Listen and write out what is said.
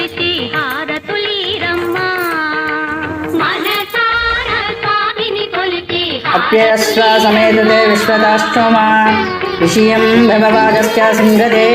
కొలిసి హారతులీరమ్మా అప్యస్వ సమేతతే విశ్వదాష్టోమా విషయం భగవాదస్య సంగదే.